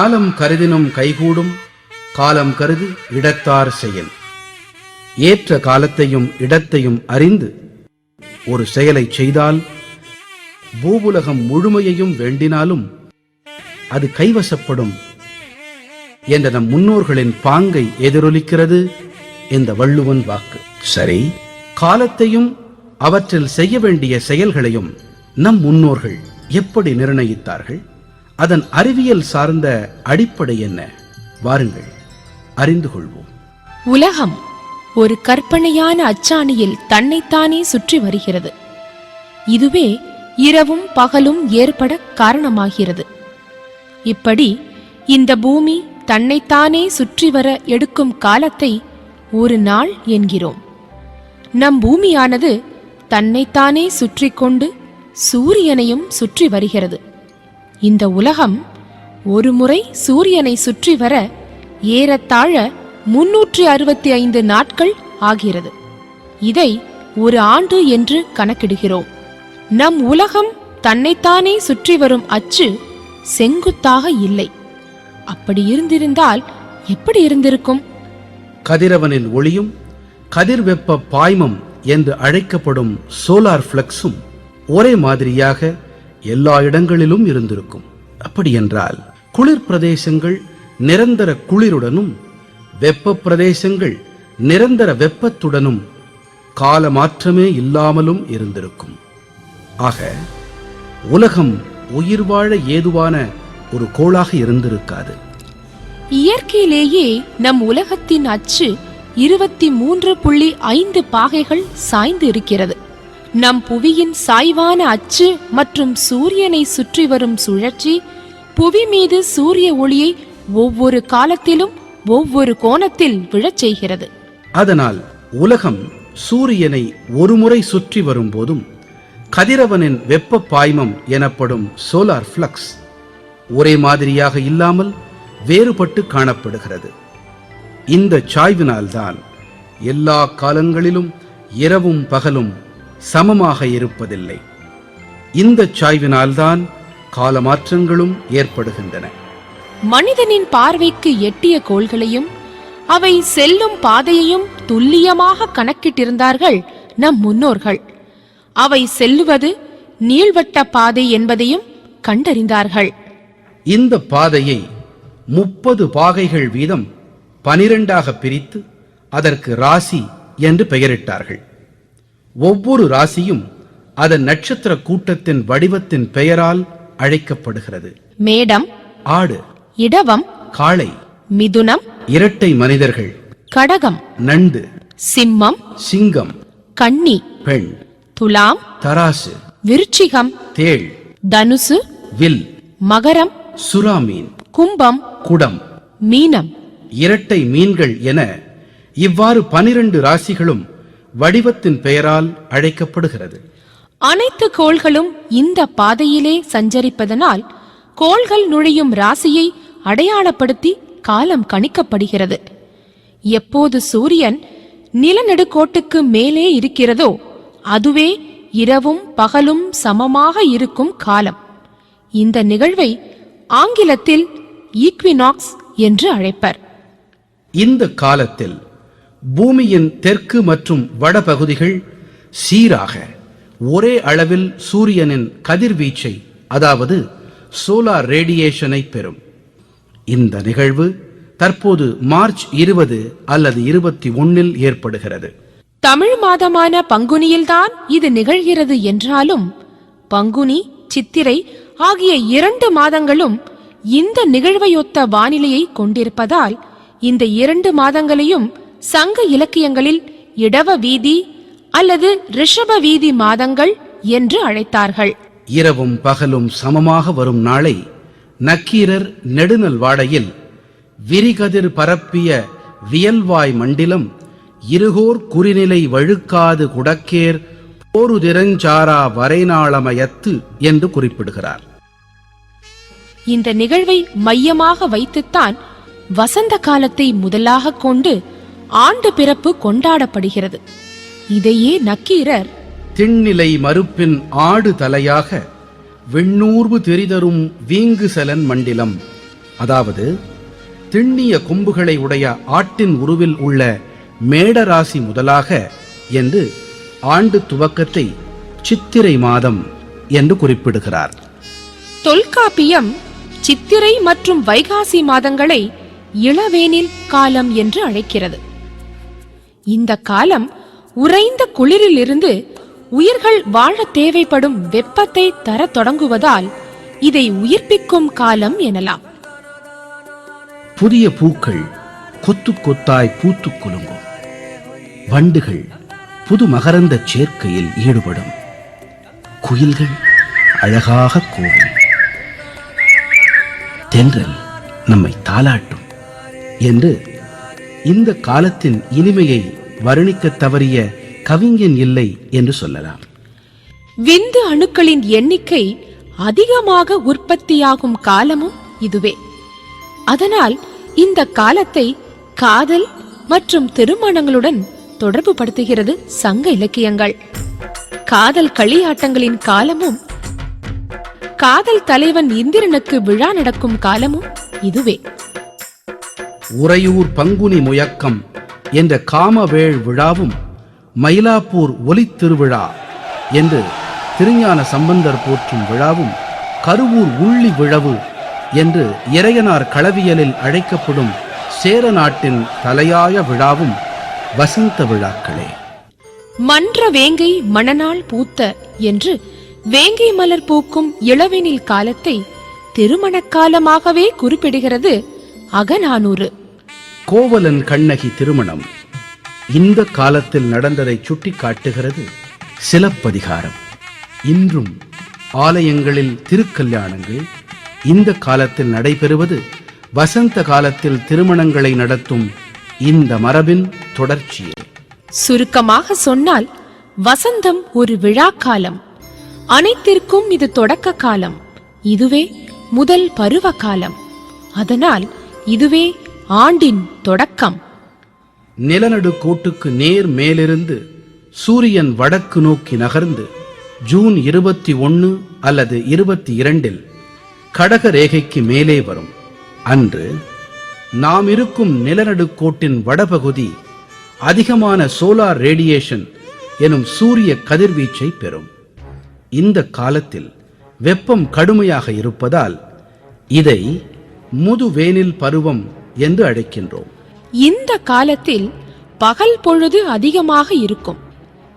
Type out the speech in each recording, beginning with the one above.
ஞாலம் கருதினும் கைகூடும் காலம் கருதி இடத்தார் செயல். ஏற்ற காலத்தையும் இடத்தையும் அறிந்து ஒரு செயலை செய்தால் பூவுலகம் முழுமையையும் வேண்டினாலும் அது கைவசப்படும் என்ற நம் முன்னோர்களின் பாங்கை எதிரொலிக்கிறது இந்த வள்ளுவன் வாக்கு. சரி. காலத்தையும் அவற்றில் செய்ய வேண்டிய செயல்களையும் நம் முன்னோர்கள் எப்படி நிர்ணயித்தார்கள்? அதன் அறிவியல் சார்ந்த அடிப்படை என்ன? வாருங்கள் அறிந்து கொள்வோம். உலகம் ஒரு கற்பனையான அச்சாணியில் தன்னைத்தானே சுற்றி வருகிறது. இதுவே இரவும் பகலும் ஏற்பட காரணமாகிறது. இப்படி இந்த பூமி தன்னைத்தானே சுற்றி வர எடுக்கும் காலத்தை ஒரு நாள் என்கிறோம். நம் பூமியானது தன்னைத்தானே சுற்றி கொண்டு சூரியனையும் சுற்றி வருகிறது. இந்த உலகம் ஒருமுறை சூரியனை சுற்றி வர ஏறத்தாழ முன்னூற்றி அறுபத்தி ஐந்து நாட்கள் ஆகிறது. இதை ஒரு ஆண்டு என்று கணக்கிடுகிறோம். நம் உலகம் தன்னைத்தானே சுற்றி வரும் அச்சு செங்குத்தாக இல்லை. அப்படி இருந்திருந்தால் எப்படி இருந்திருக்கும்? கதிரவனில் ஒளியும் கதிர்வெப்ப பாய்மம் என்று அழைக்கப்படும் சோலார் ஃப்ளக்ஸும் ஒரே மாதிரியாக எல்லா இடங்களிலும் இருந்திருக்கும். அப்படி என்றால் குளிர் பிரதேசங்கள் நிரந்தர குளிருடனும் வெப்ப பிரதேசங்கள் நிரந்தர வெப்பத்துடனும் கால மாற்றமே இல்லாமலும் இருந்திருக்கும். ஆக உலகம் உயிர் வாழ ஏதுவான ஒரு கோளாக இருந்திருக்காது. இயற்கையிலேயே நம் உலகத்தின் அச்சு இருபத்தி மூன்று புள்ளி ஐந்து பாகைகள் சாய்ந்து இருக்கிறது. நம் புவியின் சாய்வான அச்சு மற்றும் சூரியனை சுற்றி வரும் சுழற்சி புவி மீது சூரிய ஒளியை ஒவ்வொரு காலத்திலும் ஒவ்வொரு கோணத்தில் விழச் செய்கிறது. அதனால் உலகம் சூரியனை ஒருமுறை சுற்றி வரும்போதும் கதிரவனின் வெப்ப பாய்மம் எனப்படும் சோலார் ஃப்ளக்ஸ் ஒரே மாதிரியாக இல்லாமல் வேறுபட்டு காணப்படுகிறது. இந்த சாய்வினால்தான் எல்லா காலங்களிலும் இரவும் பகலும் சமமாக இருப்பதில்லை. இந்த சாய்வினால்தான் காலமாற்றங்களும் ஏற்படுகின்றன. மனிதனின் பார்வைக்கு எட்டிய கோள்களையும் அவை செல்லும் பாதையையும் துல்லியமாக கணக்கிட்டிருந்தார்கள் நம் முன்னோர்கள். அவை செல்லுவது நீள்வட்ட பாதை என்பதையும் கண்டறிந்தார்கள். இந்த பாதையை முப்பது பாகைகள் வீதம் பனிரெண்டாக பிரித்து அதற்கு ராசி என்று பெயரிட்டார்கள். ஒவ்வொரு ராசியும் அதன் நட்சத்திர கூட்டத்தின் வடிவத்தின் பெயரால் அழைக்கப்படுகிறது. மேடம் ஆடு இடவம் காளை மிதுனம் இரட்டை மனிதர்கள் கடகம் நண்டு சிம்மம் சிங்கம் கன்னி பெண் துலாம் தராசு விருச்சிகம் தேள் தனுசு வில் மகரம் சுறாமீன் கும்பம் குடம் மீனம். இரட்டை மீன்கள் என இவ்வாறு பனிரெண்டு ராசிகளும் வடிவத்தின் பெயரால் அழைக்கப்படுகிறது. அனைத்து கோள்களும் இந்த பாதையிலே சஞ்சரிப்பதனால் கோள்கள் நுழையும் ராசியை அடையாளப்படுத்தி காலம் கணிக்கப்படுகிறது. எப்போது சூரியன் நிலநடுக்கோட்டுக்கு மேலே இருக்கிறதோ அதுவே இரவும் பகலும் சமமாக இருக்கும் காலம். இந்த நிகழ்வை ஆங்கிலத்தில் ஈக்வினாக்ஸ் என்று அழைப்பர். இந்த காலத்தில் பூமியின் தெற்கு மற்றும் வடபகுதிகள் சீராக ஒரே அளவில் சூரியனின் கதிர்வீச்சை அதாவது சோலார் ரேடியேஷனை பெறும். இந்த நிகழ்வு தற்போது மார்ச் இருபது அல்லது இருபத்தி ஒன்னில் ஏற்படுகிறது. தமிழ் மாதமான பங்குனியில்தான் இது நிகழ்கிறது என்றாலும் பங்குனி சித்திரை ஆகிய இரண்டு மாதங்களும் இந்த நிகழ்வையொத்த வானிலையை கொண்டிருப்பதால் இந்த இரண்டு மாதங்களையும் சங்க இலக்கியங்களில் இடவ வீதி அல்லது ரிஷப வீதி மாதங்கள் என்று அழைத்தார்கள். இரவும் பகலும் சமமாக வரும் நாளை நக்கீரர் நெடுநல் வாடையில் விரிகதிர் பரப்பிய வியல்வாய் மண்டிலம் இருகோர் குறிநிலை வழுக்காது குடக்கேர் போருதிரஞ்சாரா வரைநாளமயத்து என்று குறிப்பிடுகிறார். இந்த நிகழ்வை மையமாக வைத்துத்தான் வசந்த காலத்தை முதலாக கொண்டு ஆண்டு பிறப்பு கொண்டாடப்படுகிறது. இதையே நக்கீரர் திண்ணிலை மறுப்பின் ஆடு தலையாக விண்ணூர்வு தெரிதரும் வீங்கு செலன் மண்டிலம். அதாவது திண்ணிய கொம்புகளை உடைய ஆட்டின் உருவில் உள்ள மேடராசி முதலாக என்று ஆண்டு துவக்கத்தை சித்திரை மாதம் என்று குறிப்பிடுகிறார். தொல்காப்பியம் சித்திரை மற்றும் வைகாசி மாதங்களை இளவேனில் காலம் என்று அழைக்கிறது. இந்த காலம் உறைந்த குளிரிலிருந்து உயிர்கள் வாழ தேவைப்படும் வெப்பத்தை தரத் தொடங்குவதால் இதை உயிர்ப்பிக்கும் காலம் எனலாம். புதிய பூக்கள் கொத்து கொத்தாய் பூத்துக் குலுங்கும். வண்டுகள் புது மகரந்த சேர்க்கையில் ஈடுபடும். குயில்கள் அழகாக கூவும் தென்றல் நம்மை தாளாட்டும் என்று இந்த காலத்தின் இனிமையை வர்ணிக்க தவறிய கவிஞன் இல்லை என்று சொல்லலாம். விந்து அணுக்களின் எண்ணிக்கை அதிகமாக உற்பத்தியாகும் காலமும் இதுவே. அதனால் இந்த காலத்தை காதல் மற்றும் திருமணங்களுடன் தொடர்பு படுத்துகிறது சங்க இலக்கியங்கள். காதல் களியாட்டங்களின் காலமும் காதல் தலைவன் இந்திரனுக்கு விழா நடக்கும் காலமும் இதுவே. உறையூர் பங்குனி முயக்கம் என்ற காமவேள் விழாவும் மயிலாப்பூர் ஒலித்திருவிழா என்று திருஞான சம்பந்தர் போற்றும் விழாவும் கருவூர் உள்ளி விழவு என்று இறையனார் களவியலில் அழைக்கப்படும் சேர நாட்டின் தலையாய விழாவும் வசந்த விழாக்களே. மன்ற வேங்கை மணநாள் பூத்த என்று வேங்கை மலர் பூக்கும் இளவெனில் காலத்தை திருமண காலமாகவே குறிப்பிடுகிறது அகநானூறு. கோவலன் கண்ணகி திருமணம். இந்த காலத்தில் நடந்ததை சுட்டிக்காட்டுகிறது சிலப்பதிகாரம். இன்றும் ஆலயங்களில் திருக்கல்யாணங்கள் இந்த காலத்தில் நடைபெறுவது வசந்த காலத்தில் திருமணங்களை நடத்தும் இந்த மரபின் தொடர்ச்சியே. சுருக்கமாக சொன்னால் வசந்தம் ஒரு விழா காலம் அனைத்திற்கும் இது தொடக்க காலம். இதுவே முதல் பருவ காலம். அதனால் இதுவே ஆண்டின் தொடக்கம். நிலநடுக்கோட்டுக்கு நேர் மேலிருந்து சூரியன் வடக்கு நோக்கி நகர்ந்து ஜூன் இருபத்தி ஒன்று அல்லது இருபத்தி இரண்டில் கடக ரேகைக்கு மேலே வரும். அன்று நாம் இருக்கும் நிலநடுக்கோட்டின் வடபகுதி அதிகமான சோலார் ரேடியேஷன் எனும் சூரிய கதிர்வீச்சை பெறும். இந்த காலத்தில் வெப்பம் கடுமையாக இருப்பதால் இதை முதுவேனில் பருவம் என்று அழைக்கின்றோம். இந்த காலத்தில் பகல் பொழுது அதிகமாக இருக்கும்.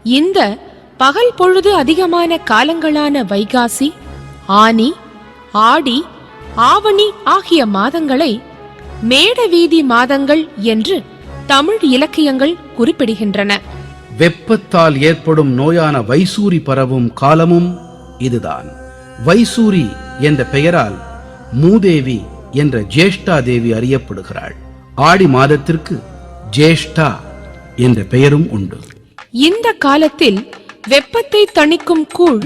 இந்த பகல் பொழுது அதிகமான காலங்களான வைகாசி ஆனி ஆடி ஆவணி ஆகிய மாதங்களை மேடவீதி மாதங்கள் என்று தமிழ் இலக்கியங்கள் குறிப்பிடுகின்றன. வெப்பத்தால் ஏற்படும் நோயான வைசூரி பரவும் காலமும் இதுதான். வைசூரி என்ற பெயரால் மூதேவி என்ற ஜேஷ்டா தேவி அறியப்படுகிறாள். ஆடி மாதத்திற்கு ஜேஷ்டா என்ற பெயரும் உண்டு. இந்த காலத்தில் வெப்பத்தை தணிக்கும் கூழ்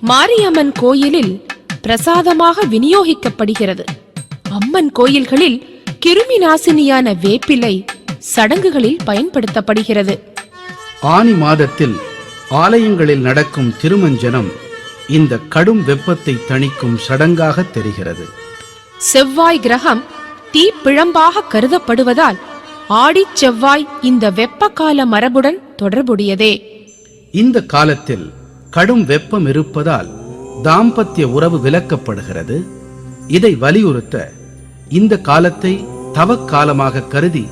மாரியம்மன் கோயிலில் பிரசாதமாக விநியோகிக்கப்படுகிறது. அம்மன் கோயில்களில் கிருமி நாசினியான வேப்பிலை சடங்குகளில் பயன்படுத்தப்படுகிறது. ஆனி மாதத்தில் ஆலயங்களில் நடக்கும் திருமஞ்சனம் இந்த கடும் வெப்பத்தை தணிக்கும் சடங்காக தெரிகிறது. செவ்வாய் கிரகம் தீப்பிழம்பாக கருதப்படுவதால் ஆடிச் செவ்வாய் இந்த வெப்பகால மரபுடன் தொடர்புடையதே. இந்த காலத்தில் கடும் வெப்பம் இருப்பதால் தாம்பத்திய உறவு விலக்கப்படுகிறது. இதை வலியுறுத்த இந்த காலத்தை தவக்காலமாக கருதி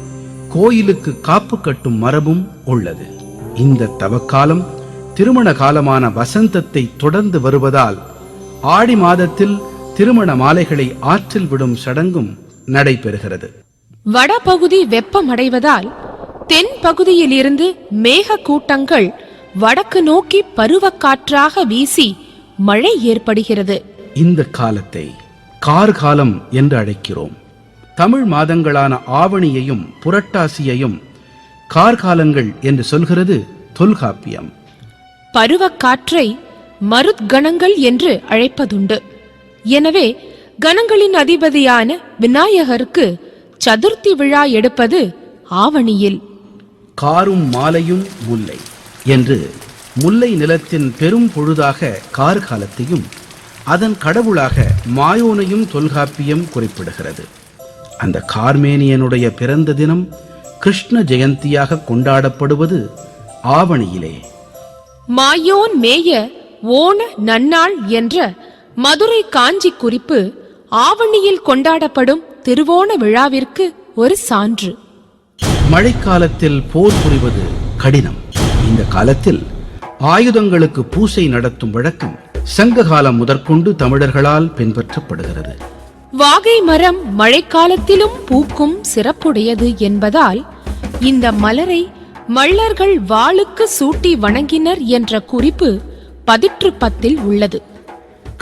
கோயிலுக்கு காப்பு கட்டும் மரபும் உள்ளது. இந்த தவக்காலம் திருமண காலமான வசந்தத்தை தொடர்ந்து வருவதால் ஆடி மாதத்தில் திருமண மாலைகளை ஆற்றில் விடும் சடங்கும் நடைபெறுகிறது. வடபகுதி வெப்பமடைவதால் தென் பகுதியில் இருந்து மேக கூட்டங்கள் வடக்கு நோக்கி பருவக்காற்றாக வீசி மழை ஏற்படுகிறது. இந்த காலத்தை கார்காலம் என்று அழைக்கிறோம். தமிழ் மாதங்களான ஆவணியையும் புரட்டாசியையும் கார்காலங்கள் என்று சொல்கிறது தொல்காப்பியம். பருவக்காற்றை மருத்கணங்கள் என்று அழைப்பதுண்டு. எனவே கணங்களின் அதிபதியான விநாயகருக்கு சதுர்த்தி விழா எடுப்பது ஆவணியில். காரும் மாலையும் முல்லை என்று முல்லை நிலத்தின் பெரும் பொழுதாக கார்காலத்தையும் அதன் கடவுளாக மாயோனையும் தொல்காப்பியம் குறிப்பிடுகிறது. அந்த கார்மேனியனுடைய பிறந்த தினம் கிருஷ்ண ஜெயந்தியாக கொண்டாடப்படுவது ஆவணியிலே. மாயோன் மேய ஓண நன்னாள் என்ற மதுரை காஞ்சி குறிப்பு ஆவணியில் கொண்டாடப்படும் திருவோண விழாவிற்கு ஒரு சான்று. மழைக்காலத்தில் போர் புரிவது கடினம். இந்த காலத்தில் ஆயுதங்களுக்கு பூசை நடத்தும் வழக்கம் சங்க காலம் முதற்கொண்டு தமிழர்களால் பின்பற்றப்படுகிறது. வாகை மரம் மழைக்காலத்திலும் பூக்கும் சிறப்புடையது என்பதால் இந்த மலரை மள்ளர்கள் வாளுக்கு சூட்டி வணங்கினர் என்ற குறிப்பு பதிற்று பத்தில் உள்ளது.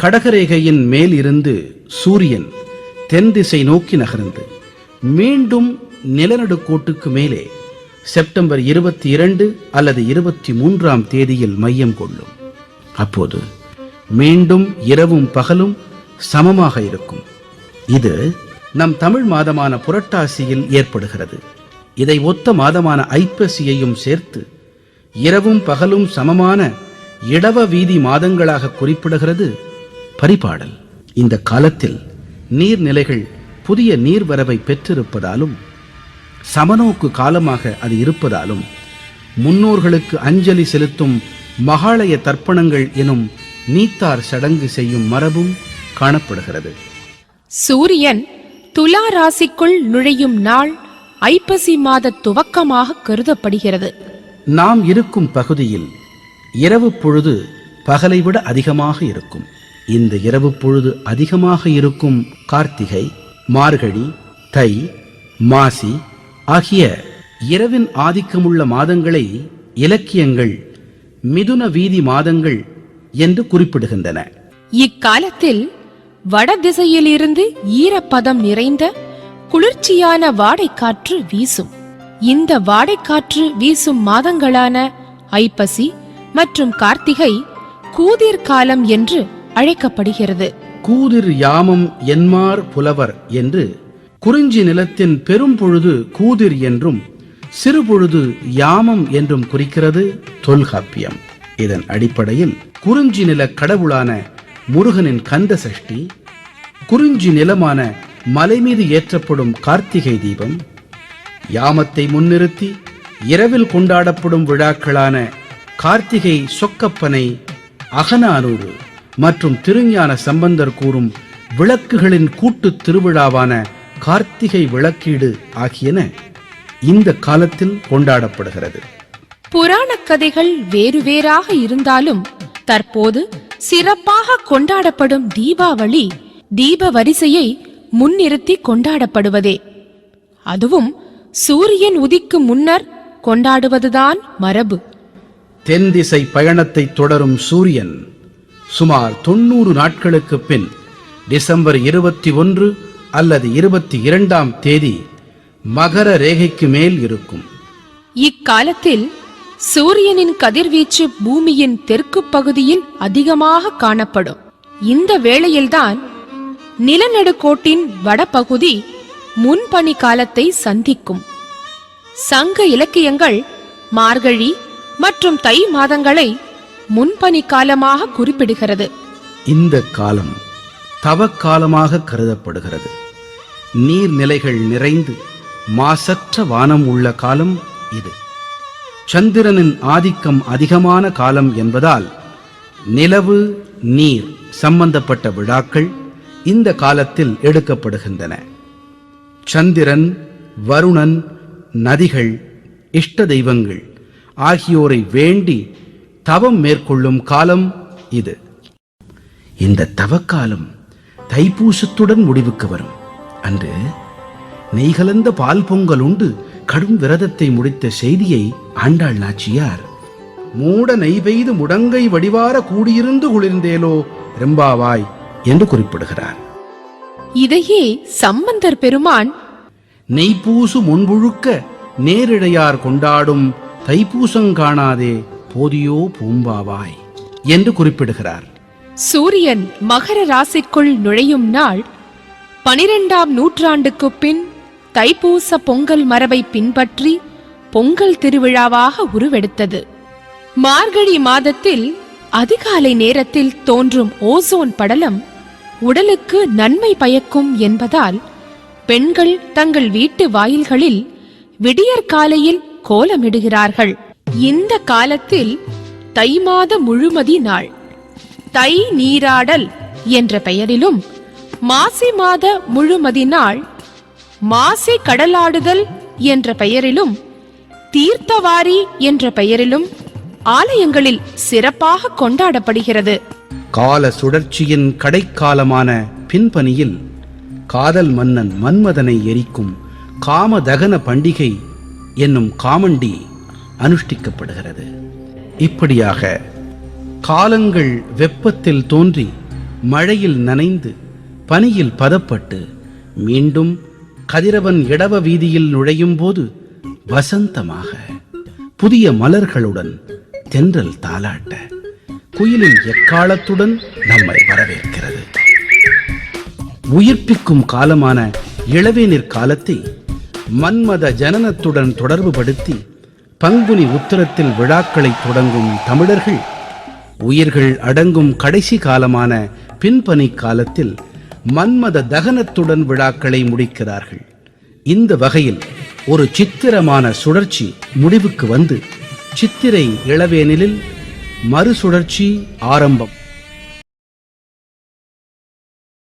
கடகரேகையின் மேல் இருந்து சூரியன் தென் திசை நோக்கி நகர்ந்து மீண்டும் நிலநடுக்கோட்டுக்கு மேலே செப்டம்பர் இருபத்தி இரண்டு அல்லது இருபத்தி மூன்றாம் தேதியில் மையம் கொள்ளும். அப்போது மீண்டும் இரவும் பகலும் சமமாக இருக்கும். இது நம் தமிழ் மாதமான புரட்டாசியில் ஏற்படுகிறது. இதை ஒத்த மாதமான ஐப்பசியையும் சேர்த்து இரவும் பகலும் சமமான இடவ வீதி மாதங்களாக குறிப்பிடுகிறது. பரிபாடல். இந்த காலத்தில் நீர்நிலைகள் புதிய நீர்வரவை பெற்றிருப்பதாலும் சமநோக்கு காலமாக அது இருப்பதாலும் முன்னோர்களுக்கு அஞ்சலி செலுத்தும் மகாலய தர்ப்பணங்கள் எனும் நீத்தார் சடங்கு செய்யும் மரபும் காணப்படுகிறது. சூரியன் துலா ராசிக்குள் நுழையும் நாள் ஐப்பசி மாத துவக்கமாக கருதப்படுகிறது. நாம் இருக்கும் பகுதியில் இரவு பொழுது பகலை விட அதிகமாக இருக்கும். இந்த இரவு பொழுது அதிகமாக இருக்கும் கார்த்திகை மார்கழி தை மாசி ஆகிய இரவின் ஆதிக்கமுள்ள மாதங்களை இலக்கியங்கள் மிதுன வீதி மாதங்கள் என்று குறிப்பிடுகின்றன. இக்காலத்தில் வடதிசையிலிருந்து ஈரப்பதம் நிறைந்த குளிர்ச்சியான வாடைக்காற்று வீசும். இந்த வாடைக்காற்று வீசும் மாதங்களான ஐப்பசி மற்றும் கார்த்திகை கூதிர் காலம் என்று அழைக்கப்படுகிறது. கூதிர் யாமம் என்மார் புலவர் என்று குறிஞ்சி நிலத்தின் பெரும்பொழுது கூதிர் என்றும் சிறுபொழுது யாமம் என்றும் குறிக்கிறது தொல்காப்பியம். இதன் அடிப்படையில் குறிஞ்சி நில கடவுளான முருகனின் கந்த சஷ்டி குறிஞ்சி நிலமான மலை மீது ஏற்றப்படும் கார்த்திகை தீபம் யாமத்தை முன்னிறுத்தி இரவில் கொண்டாடப்படும் விழாக்களான கார்த்திகை சொக்கப்பனை அகனானூறு மற்றும் திருஞான சம்பந்தர் கூறும் விளக்குகளின் கூட்டுத் திருவிழாவான கார்த்திகை விளக்கீடு ஆகியன இந்த காலத்தில் கொண்டாடப்படுகிறது. புராணக் கதைகள் வேறு வேறாக இருந்தாலும் தற்போது சிறப்பாக கொண்டாடப்படும் தீபாவளி தீப வரிசையை முன்னிறுத்தி கொண்டாடப்படுவதே. அதுவும் சூரியன் உதிக்கும் முன்னர் கொண்டாடுவதுதான் மரபு. தென் திசை பயணத்தை தொடரும் சூரியன் சுமார் தொண்ணூறு நாட்களுக்கு பின் டிசம்பர் இருபத்தி ஒன்று அல்லது இருபத்தி இரண்டாம் தேதி மகர ரேகைக்கு மேல் இருக்கும். இக்காலத்தில் சூரியனின் கதிர்வீச்சு பூமியின் தெற்கு பகுதியில் அதிகமாக காணப்படும். இந்த வேளையில்தான் நிலநடுக்கோட்டின் வடபகுதி முன்பனி காலத்தை சந்திக்கும். சங்க இலக்கியங்கள் மார்கழி மற்றும் தை மாதங்களை முன்பனி காலமாக குறிப்பிடுகிறது. இந்த காலம் தவக்காலமாக கருதப்படுகிறது. நீர்நிலைகள் நிறைந்து மாசற்ற வானம் உள்ள காலம் இது. சந்திரனின் ஆதிக்கம் அதிகமான காலம் என்பதால் நிலவு நீர் சம்பந்தப்பட்ட விழாக்கள் இந்த காலத்தில் எடுக்கப்படுகின்றன. சந்திரன் வருணன் நதிகள் இஷ்ட தெய்வங்கள் ஆகியோரை வேண்டி தவம் மேற்கொள்ளும் காலம் இது. இந்த தவக்காலம் தைப்பூசத்துடன் முடிவுக்கு வரும். அன்று நெய் கலந்த பால் பொங்கல் உண்டு கடும் விரதத்தை முடித்த செய்தியை ஆண்டாள் நாச்சியார் மூட நெய் பெய்து முடங்கை வடிவார கூடியிருந்து குளிர்ந்தேலோ ரெம்பாவாய் என்று குறிப்பிடுகிறார். இதையே சம்பந்தர் பெருமான் நெய்ப்பூசு முன்புழுக்க நேரிழையார் கொண்டாடும் தைப்பூசங்காணாதே போதியோ பூம்பாவாய் என்று குறிப்பிடுகிறார். சூரியன் மகர ராசிக்குள் நுழையும் நாள் பனிரெண்டாம் நூற்றாண்டுக்குப் பின் தைப்பூச பொங்கல் மரபை பின்பற்றி பொங்கல் திருவிழாவாக உருவெடுத்தது. மார்கழி மாதத்தில் அதிகாலை நேரத்தில் தோன்றும் ஓசோன் படலம் உடலுக்கு நன்மை பயக்கும் என்பதால் பெண்கள் தங்கள் வீட்டு வாயில்களில் விடியற்காலையில் கோலமிடுகிறார்கள். இந்த காலத்தில் தை மாத முழுமதி நாள். தை நீராடல் என்ற பெயரிலும் மாசி மாத முழுமதி நாள் மாசி கடலாடுதல் என்ற பெயரிலும் தீர்த்தவாரி என்ற பெயரிலும் ஆலயங்களில் சிறப்பாக கொண்டாடப்படுகிறது. கால சுழற்சியின் கடைக்காலமான பின்பணியில் காதல் மன்னன் மன்மதனை எரிக்கும் காமதகன பண்டிகை என்னும் காமண்டி அனுஷ்டிக்கப்படுகிறது. இப்படியாக காலங்கள் வெப்பத்தில் தோன்றி மழையில் நனைந்து பனியில் பதப்பட்டு மீண்டும் கதிரவன் இடவ வீதியில் நுழையும் போது வசந்தமாக புதிய மலர்களுடன் தென்றல் தாலாட்ட குயிலின் எக்காலத்துடன் நம்மை வரவேற்கிறது. உயிர்ப்பிக்கும் காலமான இளவேநீர் காலத்தை மன்மத ஜனனத்துடன் தொடர்புபடுத்தி பங்குனி உத்தரத்தில் விழாக்களை தொடங்கும் தமிழர்கள் உயிர்கள் அடங்கும் கடைசி காலமான பின்பனி காலத்தில் மன்மத தகனத்துடன் விழாக்களை முடிக்கிறார்கள். இந்த வகையில் ஒரு சித்திரமான சுழற்சி முடிவுக்கு வந்து சித்திரை இளவேனிலில் மறுசுழற்சி ஆரம்பம்.